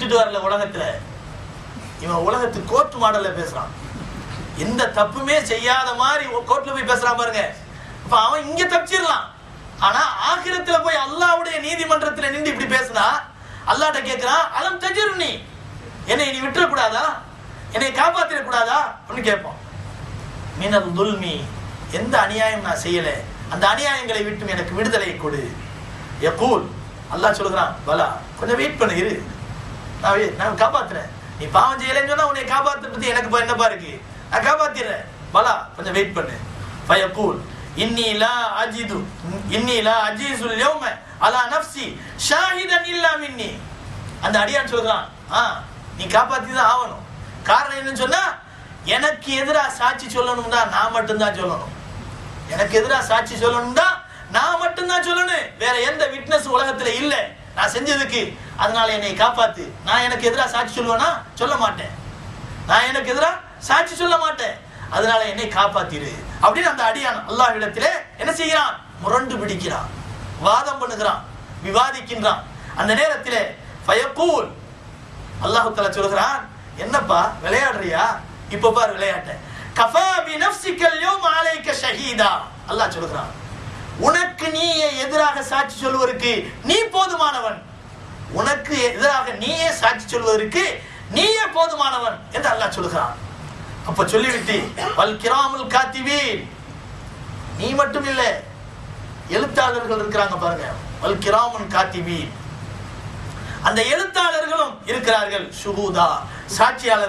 விட்டுட்டு வரல உலகத்துல. இவன் உலகத்து கோர்ட் மாடல்ல பேசுறான். எந்த தப்புமே செய்யாத மாதிரி கோர்ட்ல போய் பேசுறான் பாருங்க. இப்ப அவன் இங்க தப்பிச்சிடலாம். ஆனா ஆகிரத்துல போய் அல்லாவுடைய நீதிமன்றத்துல நின்று இப்படி பேசினா அல்லாட்ட கேட்கிறான் அலம் தஜிருனி. என்னை நீ விட்டுற கூடாதா என்னை காப்பாத்திட கூடாதா அப்படின்னு கேட்பான். மீனல் துல்மி எந்த அநியாயம் நான் செய்யல. அந்த அநியாயங்களை விட்டும் எனக்கு விடுதலை கொடு. யகூல் அல்லாஹ் சொல்லுகிறான் பலா கொஞ்சம் வெயிட் பண்ணிரு நான் நான் காப்பாத்துறேன். நீ பாவம் செய்யலைன்னு சொன்னா உன்னை காப்பாத்துறது எனக்கு இப்போ என்னப்பா இருக்கு? நான் காப்பாத்திடுறேன். பலா கொஞ்சம் வெயிட் பண்ணு. ஃபயகூல் இன்னி லா அஜிது இன்னி லா அஜீசுல் யௌம அலா நஃப்சி ஷாஹிதன் இல்லா மின்னி. அந்த அடியான் சொல்றான் ஆ நீ காப்பாத்தி தான் ஆகணும். காரணம் என்னன்னு சொன்னா எனக்கு எதிரா சாட்சி சொல்லணும்னா நான் மட்டும்தான் சொல்லணும். எனக்கு எதிரா சாட்சி சொல்லணும்னா நான் மட்டும்தான் சொல்லணும். வேற எந்த விட்னஸ் உலகத்துல இல்லை. நான் செஞ்சதுக்கு. அதனால என்னை காப்பாத்து. நான் எனக்கு எதிராக சாட்சி சொல்லுவேனா? சொல்ல மாட்டேன். நான் எனக்கு எதிராக சாட்சி சொல்ல மாட்டேன். அதனால என்னை காப்பாத்திரு. அப்படின்னு அந்த அடியான் அல்லாஹ்விடத்திலே என்ன செய்கிறான்? முரண்டு பிடிக்கிறான். வாதம் பண்ணுகிறான். விவாதிக்கின்றான். அந்த நேரத்திலே ஃபயக்கூல். அல்லாஹு தஆலா சொல்கிறான் என்னப்பா விளையாடுறியா? இப்ப பாரு விளையாட்ட. கஃபா பி நஃப்சிக்கல் யௌம அலைக ஷஹீதா. அல்லாஹ் சொல்கிறான் உனக்கு நீயே எதிராக சாட்சி சொல்வதற்கு நீ போதுமானவன். உனக்கு எதிராக நீயே சாட்சி சொல்வதற்கு நீயே போதுமானவன் என்று அல்லாஹ் சொல்லுகிறான் அப்ப சொல்லிவிட்டு வல் கிராமுல் நீ மட்டும் இல்ல எழுத்தாளர்கள் இருக்கிறாங்க பாருங்க. வல் கிராமுன் அந்த எழுத்தாளர்களும் இருக்கிறார்கள். சுபூதா சாட்சியாளர்கள்